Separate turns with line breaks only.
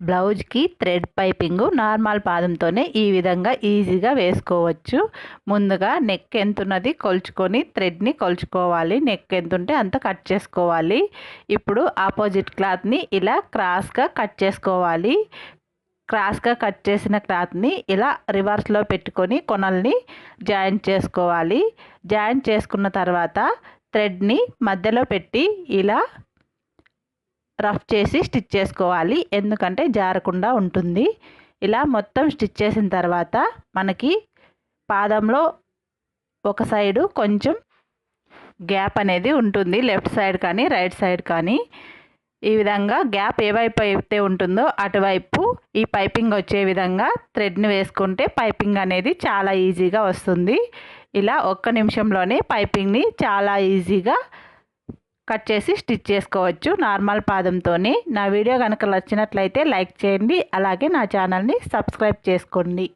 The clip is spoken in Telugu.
బ్లౌజ్కి థ్రెడ్ పైపింగ్ నార్మల్ పాదంతోనే ఈ విధంగా ఈజీగా వేసుకోవచ్చు. ముందుగా నెక్ ఎంత ఉన్నది కొలుచుకొని థ్రెడ్ని కొలుచుకోవాలి. నెక్ ఎంత ఉంటే అంత కట్ చేసుకోవాలి. ఇప్పుడు ఆపోజిట్ క్లాత్ని ఇలా క్రాస్గా కట్ చేసుకోవాలి. క్రాస్గా కట్ చేసిన క్లాత్ని ఇలా రివర్స్లో పెట్టుకొని కొనల్ని జాయింట్ చేసుకోవాలి. జాయింట్ చేసుకున్న తర్వాత థ్రెడ్ని మధ్యలో పెట్టి ఇలా రఫ్ చేసి స్టిచ్ చేసుకోవాలి. ఎందుకంటే జారకుండా ఉంటుంది. ఇలా మొత్తం స్టిచ్ చేసిన తర్వాత మనకి పాదంలో ఒక సైడు కొంచెం గ్యాప్ అనేది ఉంటుంది. లెఫ్ట్ సైడ్ కానీ రైట్ సైడ్ కానీ. ఈ విధంగా గ్యాప్ ఏవైపు అయితే ఉంటుందో అటువైపు ఈ పైపింగ్ వచ్చే విధంగా థ్రెడ్ని వేసుకుంటే పైపింగ్ అనేది చాలా ఈజీగా వస్తుంది. ఇలా ఒక్క నిమిషంలోనే పైపింగ్ని చాలా ఈజీగా కట్ చేసి స్టిచ్ చేసుకోవచ్చు నార్మల్ పాదంతోనే. నా వీడియో కనుక నచ్చినట్లయితే లైక్ చేయండి అలాగే నా ఛానల్ని సబ్స్క్రైబ్ చేసుకోండి.